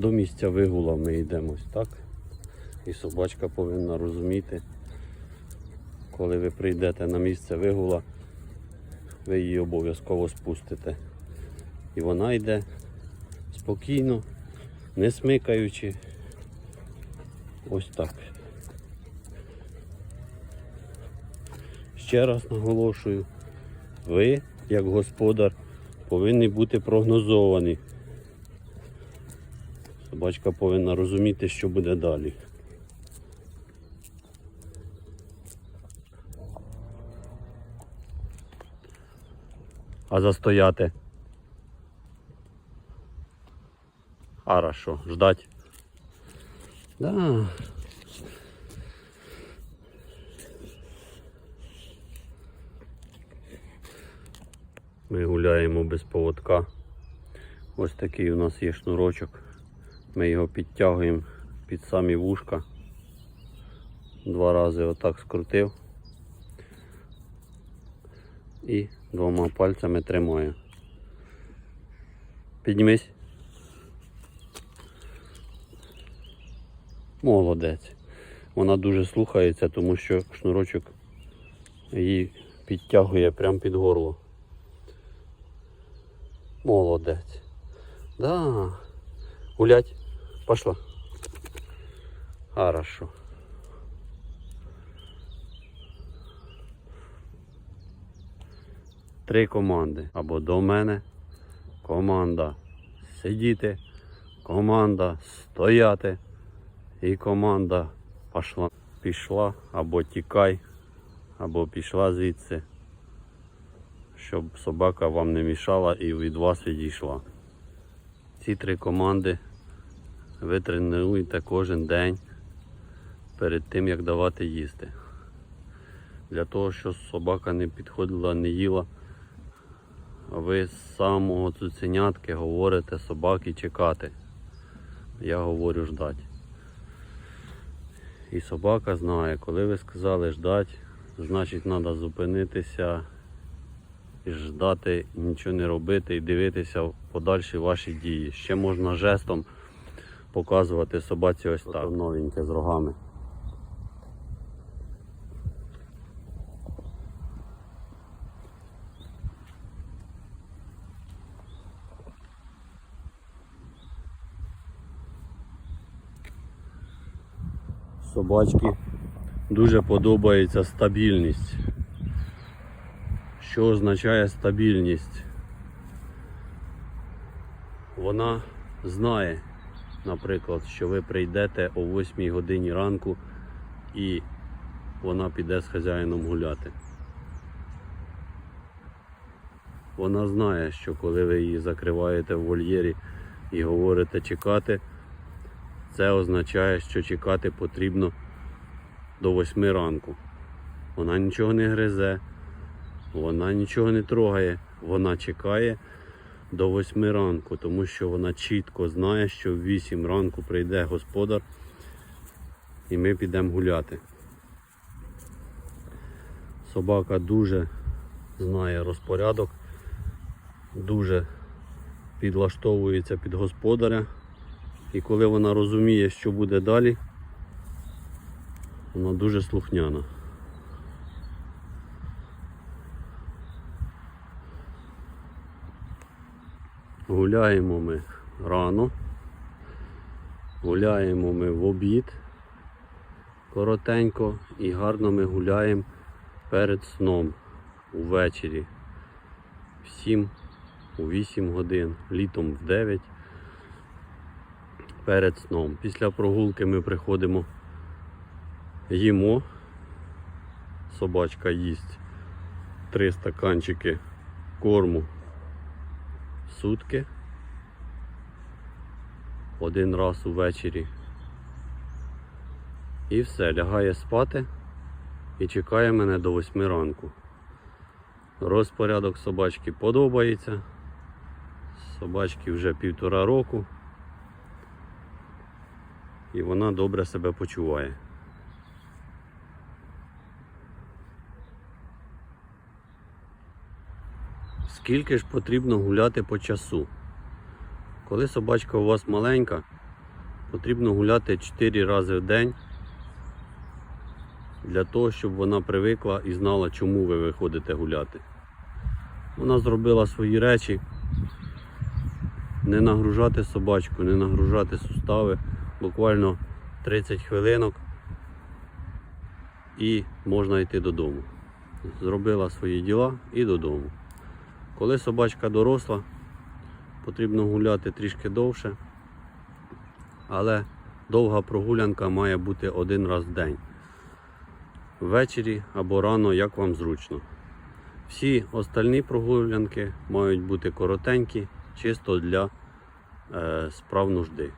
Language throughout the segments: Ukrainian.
До місця вигула ми йдемо ось так. І собачка повинна розуміти, коли ви прийдете на місце вигула, ви її обов'язково спустите. І вона йде спокійно, не смикаючи. Ось так. Ще раз наголошую, ви, як господар, повинні бути прогнозовані. Собачка повинна розуміти, що буде далі. А застояти. Хорошо, ждать. Да. Ми гуляємо без поводка. Ось такий у нас є шнурочок. Ми його підтягуємо під самі вушка. Два рази отак скрутив. І двома пальцями тримаю. Піднімись. Молодець. Вона дуже слухається, тому що шнурочок її підтягує прямо під горло. Молодець. Да. Гулять. Пошла. Хорошо. Три команди. Або до мене. Команда сидіти. Команда стояти. І команда пішла. Пішла або тікай, або пішла звідси, щоб собака вам не мішала і від вас відійшла. Ці три команди ви тренуєте кожен день перед тим, як давати їсти. Для того, щоб собака не підходила, не їла, ви з самого цуценятки говорите собаки чекати. Я говорю ждати. І собака знає, коли ви сказали ждати, значить треба зупинитися і ждати, нічого не робити і дивитися в подальші ваші дії. Ще можна жестом показувати собаці ось так новеньке з рогами. Собачки дуже подобається стабільність. Що означає стабільність? Вона знає, наприклад, що ви прийдете о 8 годині ранку і вона піде з хазяїном гуляти. Вона знає, що коли ви її закриваєте в вольєрі і говорите чекати, це означає, що чекати потрібно до 8 ранку. Вона нічого не гризе, вона нічого не трогає, вона чекає до 8 ранку, тому що вона чітко знає, що в 8 ранку прийде господар і ми підемо гуляти. Собака дуже знає розпорядок, дуже підлаштовується під господаря. І коли вона розуміє, що буде далі, вона дуже слухняна. Гуляємо ми рано, гуляємо ми в обід коротенько і гарно ми гуляємо перед сном увечері в 7, у 8 годин, літом в 9 перед сном. Після прогулки ми приходимо, їмо. Собачка їсть три стаканчики корму сутки. Один раз увечері. І все, лягає спати і чекає мене до 8 ранку. Розпорядок собачки подобається. Собачки вже півтора року і вона добре себе почуває. Скільки ж потрібно гуляти по часу? Коли собачка у вас маленька, Потрібно гуляти 4 рази в день для того, щоб вона привикла і знала, чому ви виходите гуляти. Вона зробила свої речі. Не нагружати собачку, не нагружати сустави. Буквально 30 хвилинок і можна йти додому. Зробила свої діла і додому. Коли собачка доросла, потрібно гуляти трішки довше, але довга прогулянка має бути один раз в день. Ввечері або рано, як вам зручно. Всі остальні прогулянки мають бути коротенькі, чисто для е, справ нужди.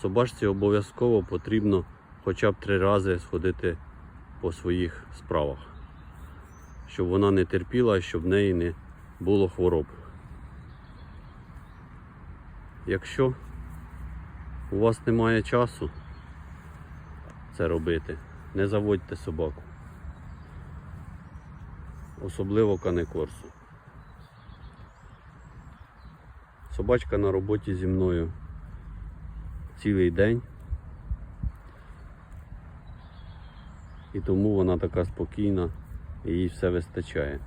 Собачці обов'язково потрібно хоча б три рази сходити по своїх справах, щоб вона не терпіла, щоб в неї не було хвороб. Якщо у вас немає часу це робити, не заводьте собаку. Особливо канекорсу. Собачка на роботі зі мною цілий день. І тому вона така спокійна і їй все вистачає.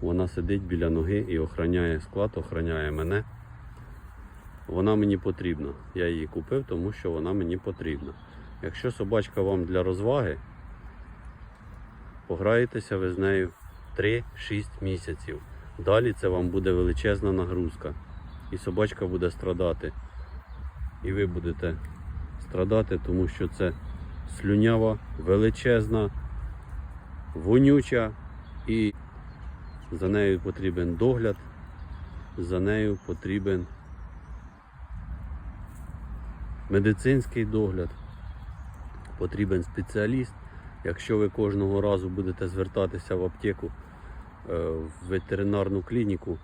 Вона сидить біля ноги і охороняє склад, охороняє мене. Вона мені потрібна. Я її купив, тому що вона мені потрібна. Якщо собачка вам для розваги, пограєтеся ви з нею 3-6 місяців. Далі це вам буде величезна нагрузка. І собачка буде страдати. І ви будете страдати, тому що це слюнява, величезна, вонюча і за нею потрібен догляд, за нею потрібен медицинський догляд, потрібен спеціаліст. Якщо ви кожного разу будете звертатися в аптеку, е, в ветеринарну клініку,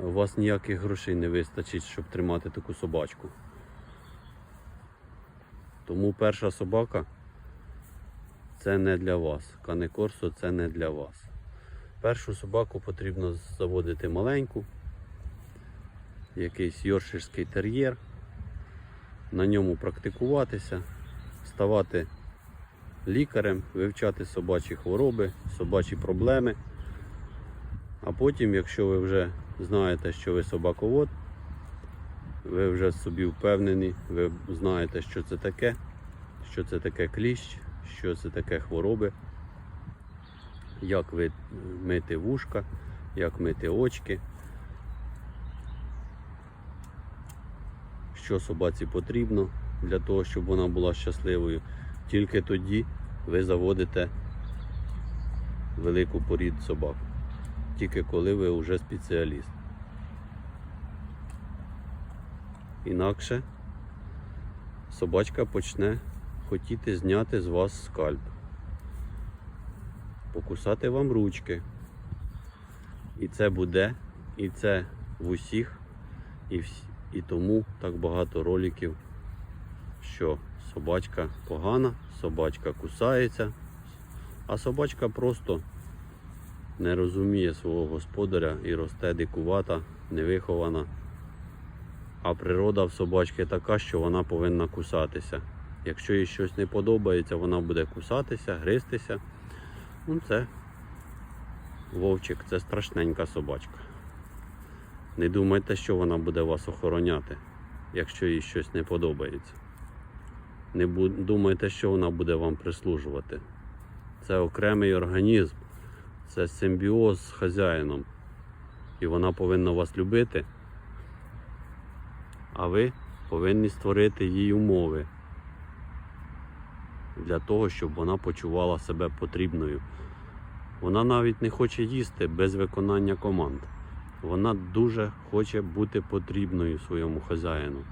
у вас ніяких грошей не вистачить, щоб тримати таку собачку. Тому перша собака це не для вас. Канекорсо це не для вас. Першу собаку потрібно заводити маленьку, якийсь йорширський тер'єр, на ньому практикуватися, ставати лікарем, вивчати собачі хвороби, собачі проблеми. А потім, якщо ви вже знаєте, що ви собаковод, ви вже собі впевнені, ви знаєте, що це таке, що це таке кліщ, що це таке хвороби, як мити вушка, як мити очки, що собаці потрібно для того, щоб вона була щасливою. Тільки тоді ви заводите велику порід собак. Тільки коли ви вже спеціаліст. Інакше собачка почне хотіти зняти з вас скальп, покусати вам ручки. І це буде, і це в усіх, і, всі, і тому так багато роликів, що собачка погана, собачка кусається, а собачка просто не розуміє свого господаря і росте дикувата, невихована. А природа в собачки така, що вона повинна кусатися. Якщо їй щось не подобається, вона буде кусатися, гристися. Ну це вовчик, це страшненька собачка. Не думайте, що вона буде вас охороняти, якщо їй щось не подобається. Не думайте, що вона буде вам прислужувати. Це окремий організм, це симбіоз з хазяїном. І вона повинна вас любити, а ви повинні створити їй умови для того, щоб вона почувала себе потрібною. Вона навіть не хоче їсти без виконання команд. Вона дуже хоче бути потрібною своєму хазяїну.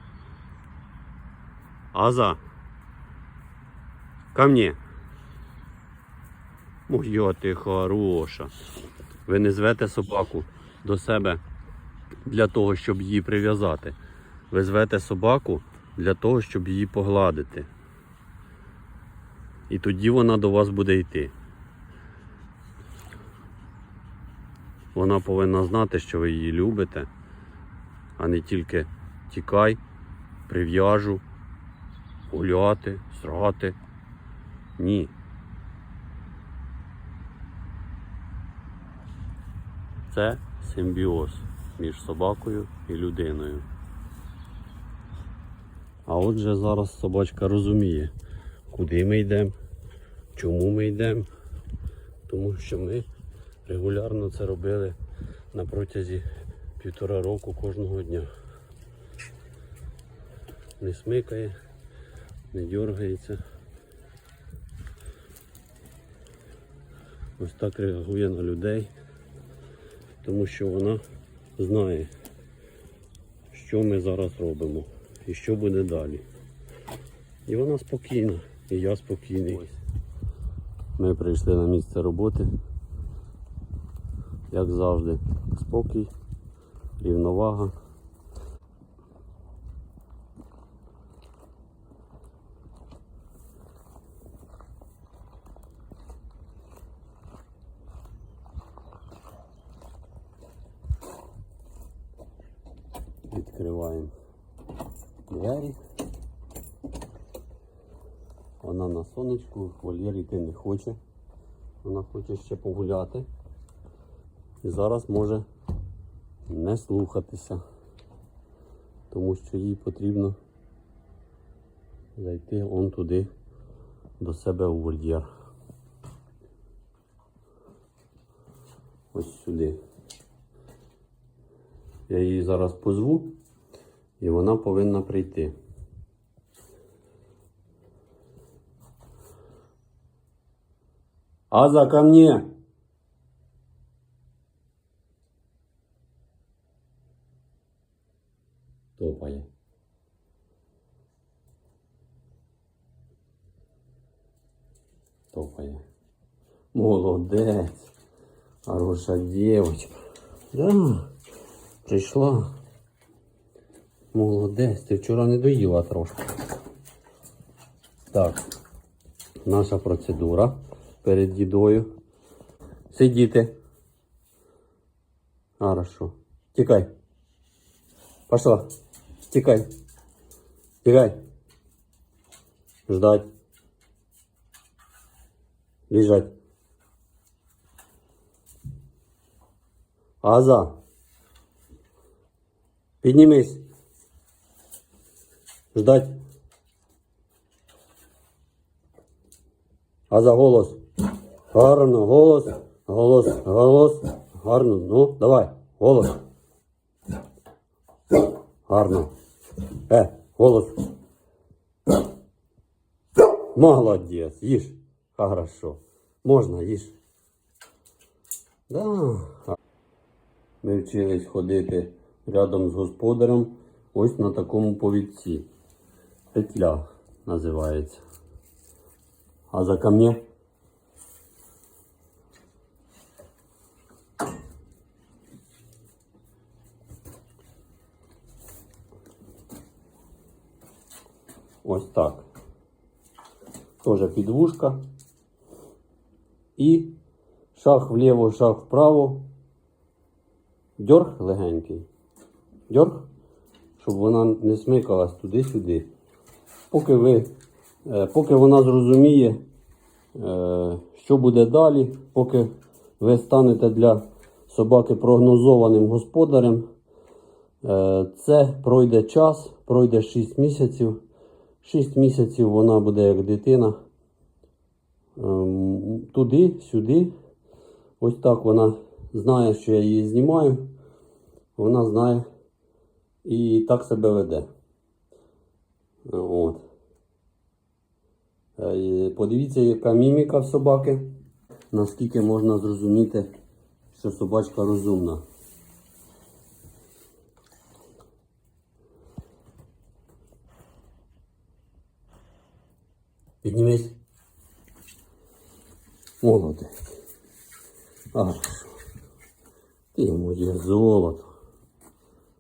Аза, ко мне. Моя ти хороша. Ви не звете собаку до себе для того, щоб її прив'язати. Ви звете собаку для того, щоб її погладити. І тоді вона до вас буде йти. Вона повинна знати, що ви її любите, а не тільки тікай, прив'яжу, гуляти, срати. Ні. Це симбіоз між собакою і людиною. А отже зараз собачка розуміє, куди ми йдемо, чому ми йдемо. Тому що ми регулярно це робили на протязі півтора року кожного дня. Не смикає, не дергається. Ось так реагує на людей, тому що вона знає, що ми зараз робимо і що буде далі. І вона спокійна, і я спокійний. Ми прийшли на місце роботи. Як завжди, спокій, рівновага. Відкриваємо двері. Вона на сонечку, в вольєр йти не хоче. Вона хоче ще погуляти. І зараз може не слухатися, тому що їй потрібно зайти он туди до себе у вольєр. Ось сюди. Я її зараз позву і вона повинна прийти. Аза ко мне! Топає. Топає. Молодець. Хороша девочка. Да, прийшла. Молодець. Ти вчора не доїла трошки. Так. Наша процедура перед їдою. Сидіти. Хорошо. Тікай. Пошла. Тікай. Тікай. Ждать. Лежать. Аза. Піднімись. Ждать. Аза голос. Гарно, голос. Голос, голос. Гарно. Ну, давай. Голос. Гарно. Е, голос. Молодець. Їж. Хорошо. Можна, їж. Да. Ми вчились ходити рядом з господарем ось на такому повідці. Петля називається. А за ко мне? Ось так. Тоже підвушка. І шаг вліво, шаг вправо. Дьорг легенький. Дьорг, щоб вона не смикалась туди-сюди. Поки ви, е, поки вона зрозуміє, е, що буде далі, поки ви станете для собаки прогнозованим господарем, е, це пройде час, пройде 6 місяців. 6 місяців вона буде як дитина. Ем, Туди, сюди. Ось так вона знає, що я її знімаю. Вона знає і так себе веде. От. Е, Подивіться, яка міміка в собаки. Наскільки можна зрозуміти, що собачка розумна. Піднімись. Молодець. Хорошо. Ти моє золото.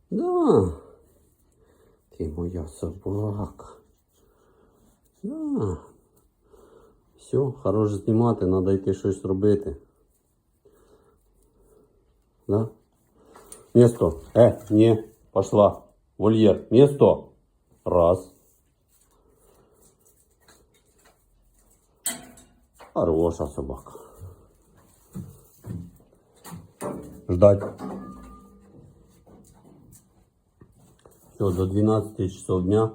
Да. Ти моя собака. Да. Все, хорош знімати, треба йти щось робити. Да? Место. Э, не, пошла. Вольер. Место. Раз. Хороша собака. Ждать. Все, до 12 часов дня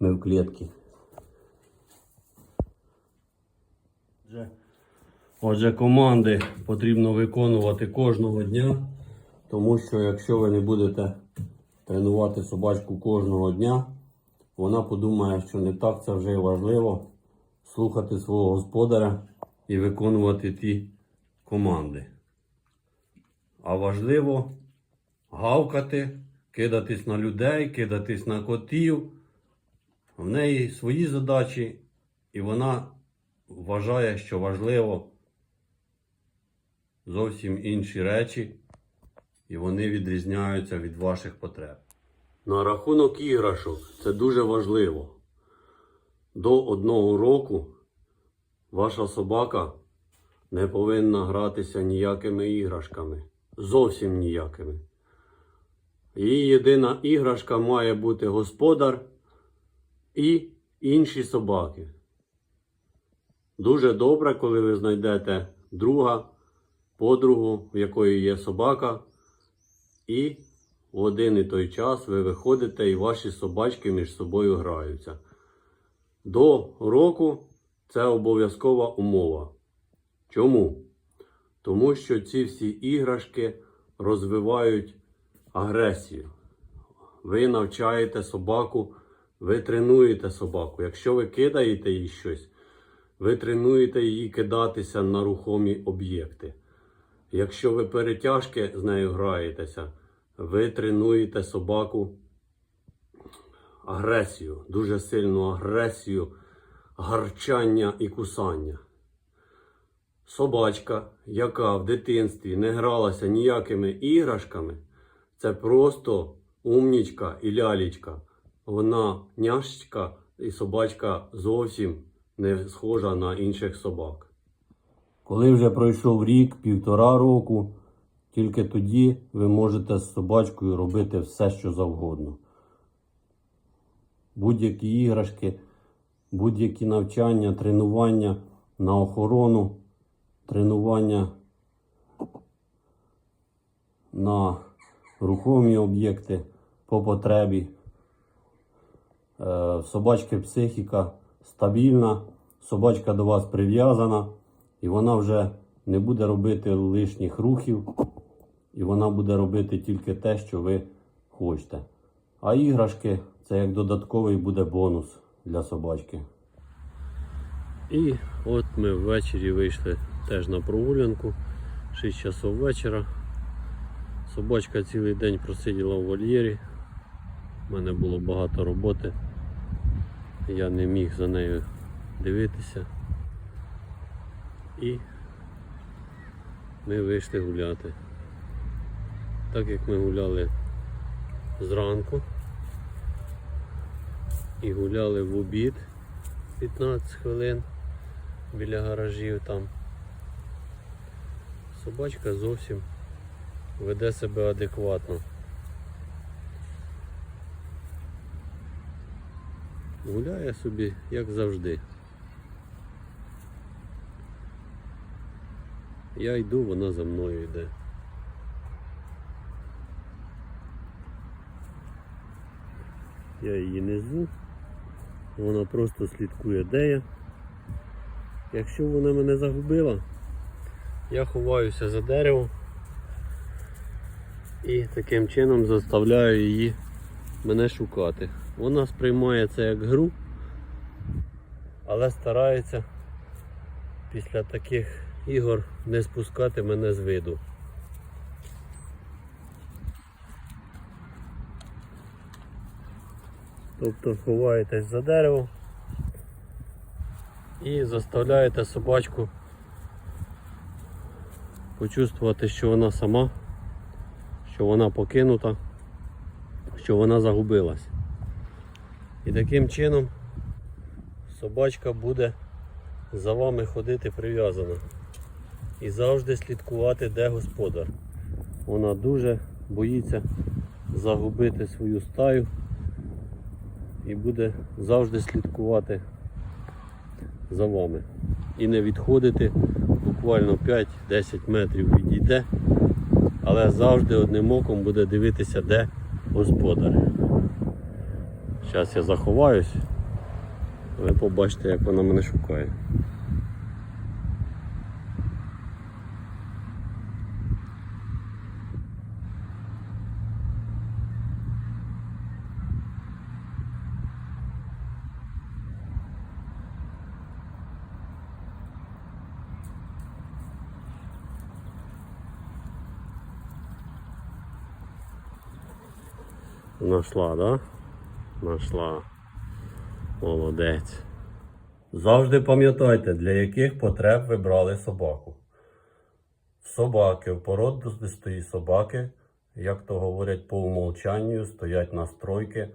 ми в клітці. Отже, команди потрібно виконувати кожного дня, тому що якщо ви не будете тренувати собачку кожного дня, вона подумає, що не так це вже важливо слухати свого господаря і виконувати ті команди. А важливо гавкати, кидатись на людей, кидатись на котів. В неї свої задачі, і вона вважає, що важливо зовсім інші речі, і вони відрізняються від ваших потреб. На рахунок іграшок це дуже важливо. До одного року ваша собака не повинна гратися ніякими іграшками. Зовсім ніякими. Її єдина іграшка має бути господар і інші собаки. Дуже добре, коли ви знайдете друга, подругу, в якої є собака, і в один і той час ви виходите і ваші собачки між собою граються. До року це обов'язкова умова. Чому? Тому що ці всі іграшки розвивають агресію. Ви навчаєте собаку, ви тренуєте собаку. Якщо ви кидаєте їй щось, ви тренуєте її кидатися на рухомі об'єкти. Якщо ви перетяжки з нею граєтеся, ви тренуєте собаку агресію, дуже сильну агресію, гарчання і кусання. Собачка, яка в дитинстві не гралася ніякими іграшками, це просто умнічка і лялічка. Вона няшечка і собачка зовсім не схожа на інших собак. Коли вже пройшов рік, півтора року, тільки тоді ви можете з собачкою робити все, що завгодно. Будь-які іграшки, будь-які навчання, тренування на охорону, тренування на рухомі об'єкти по потребі. Е, собачки психіка стабільна, собачка до вас прив'язана, і вона вже не буде робити лишніх рухів, і вона буде робити тільки те, що ви хочете. А іграшки це як додатковий буде бонус для собачки. І от ми ввечері вийшли теж на прогулянку. 6 часов вечора. Собачка цілий день просиділа в вольєрі. У мене було багато роботи. Я не міг за нею дивитися. І ми вийшли гуляти. Так як ми гуляли зранку і гуляли в обід 15 хвилин біля гаражів там. Собачка зовсім веде себе адекватно. Гуляє собі, як завжди. Я йду, вона за мною йде. Я її не зву, вона просто слідкує де я. Якщо вона мене загубила, я ховаюся за дерево і таким чином заставляю її мене шукати. Вона сприймає це як гру, але старається після таких ігор не спускати мене з виду. Тобто ховаєтесь за дерево і заставляєте собачку почувствувати, що вона сама, що вона покинута, що вона загубилась. І таким чином собачка буде за вами ходити прив'язана і завжди слідкувати, де господар. Вона дуже боїться загубити свою стаю і буде завжди слідкувати за вами. І не відходити, буквально 5-10 метрів відійде, але завжди одним оком буде дивитися, де господар. Зараз я заховаюсь, ви побачите, як вона мене шукає. Нашла, да? Нашла. Молодець. Завжди пам'ятайте, для яких потреб ви брали собаку. В собаки, в породистої собаки, як то говорять по умовчанню, стоять настройки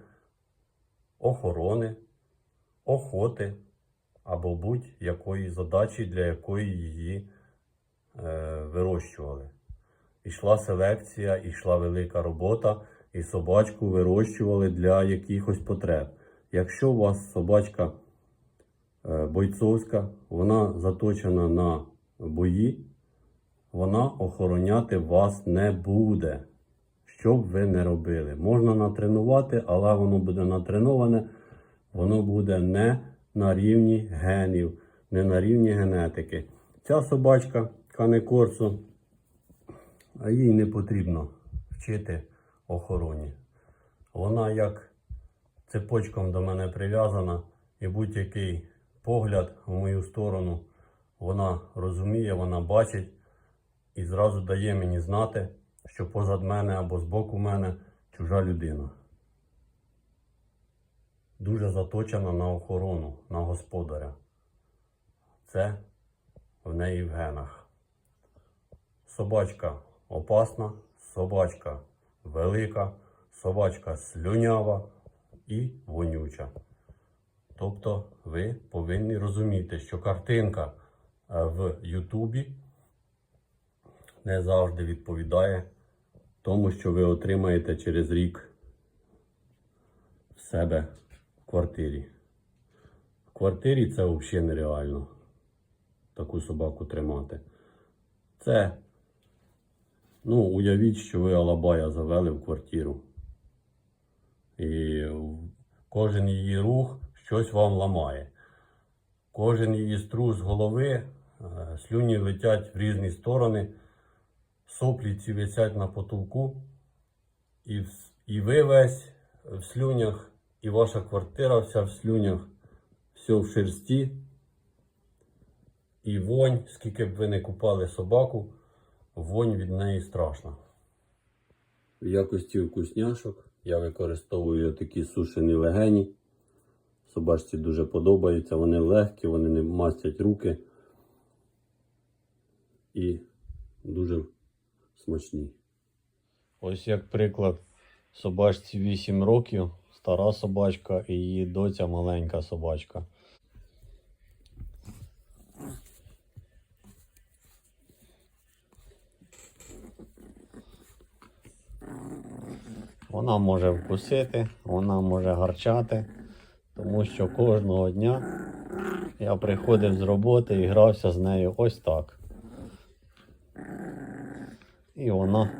охорони, охоти або будь-якої задачі, для якої її е, вирощували. Ішла селекція, ішла велика робота, і собачку вирощували для якихось потреб. Якщо у вас собачка е, бойцовська, вона заточена на бої, вона охороняти вас не буде. Що б ви не робили. Можна натренувати, але воно буде натреноване, воно буде не на рівні генів, не на рівні генетики. Ця собачка канекорсо, їй не потрібно вчити охороні. Вона як цепочком до мене прив'язана, і будь-який погляд в мою сторону вона розуміє, вона бачить і зразу дає мені знати, що позад мене або збоку мене чужа людина. Дуже заточена на охорону, на господаря. Це в неї в генах. Собачка опасна, собачка велика, собачка слюнява і вонюча. Тобто ви повинні розуміти, що картинка е, в Ютубі не завжди відповідає тому, що ви отримаєте через рік в себе в квартирі. В квартирі це взагалі нереально таку собаку тримати. Це, ну, уявіть, що ви Алабая завели в квартиру. І кожен її рух щось вам ламає. Кожен її струс голови, е, слюні летять в різні сторони, соплі ці висять на потолку, і, і ви весь в слюнях, і ваша квартира вся в слюнях, все в шерсті. І вонь, скільки б ви не купали собаку, вонь від неї страшна. В якості вкусняшок я використовую такі сушені легені. Собачці дуже подобаються, вони легкі, вони не мастять руки і дуже смачні. Ось як приклад, собачці 8 років, стара собачка і її доця маленька собачка. Вона може вкусити, вона може гарчати, тому що кожного дня я приходив з роботи і грався з нею ось так. І вона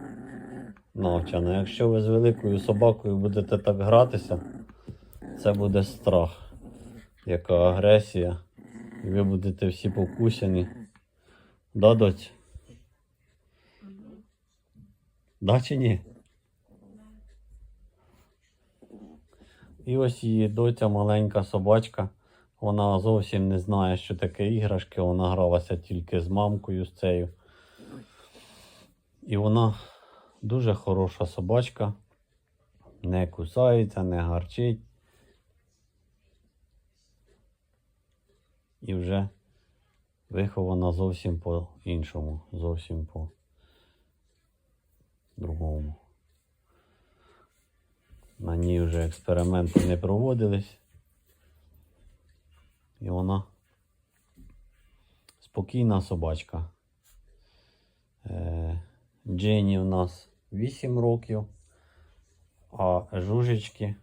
навчена. Якщо ви з великою собакою будете так гратися, це буде страх, яка агресія. І ви будете всі покусані. Да, доць? Да чи ні? І ось її доця маленька собачка. Вона зовсім не знає, що таке іграшки. Вона гралася тільки з мамкою з цією. І вона дуже хороша собачка. Не кусається, не гарчить. І вже вихована зовсім по-іншому, зовсім по другому. На ній вже експерименти не проводились. І вона спокійна собачка. Е, Джені у нас 8 років, а жужечки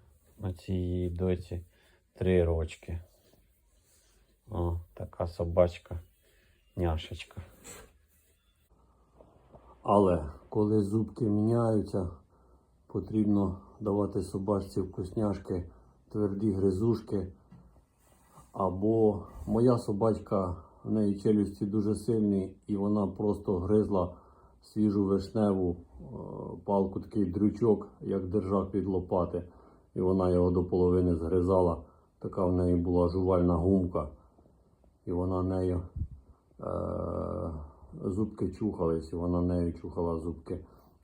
Оцій її доці три рочки. О, така собачка, няшечка. Але коли зубки міняються, потрібно давати собачці вкусняшки, тверді гризушки. Або моя собачка, в неї челюсті дуже сильні, і вона просто гризла свіжу вишневу е, палку, такий дрючок, як держак від лопати. І вона його до половини згризала. Така в неї була жувальна гумка. І вона нею е, зубки чухались, і вона нею чухала зубки.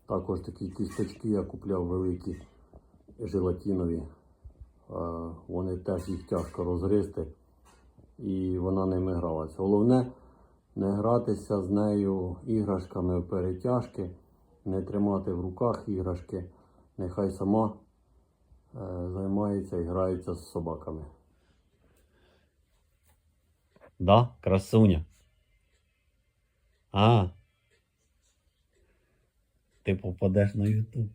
Також такі кісточки я купляв великі, желатинові. Вони теж їх тяжко розгризти, і вона ними гралася. Головне не гратися з нею іграшками в перетяжки, не тримати в руках іграшки. Нехай сама е, займається і грається з собаками. Да, красуня. А. Ти попадеш на Ютуб.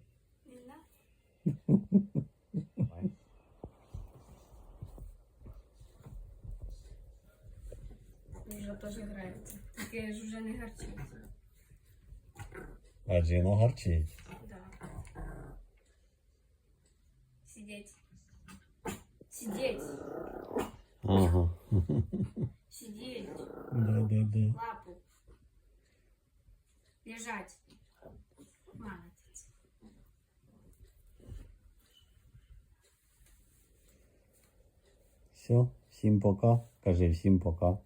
Вже теж грається. Тільки ж вже не гарчить. А Джино гарчить. Да. Сидеть. Сидеть. Ага. Сидеть. Да, да, да. Лапу. Лежать. Молодець. Все, всім пока. Кажи всім пока.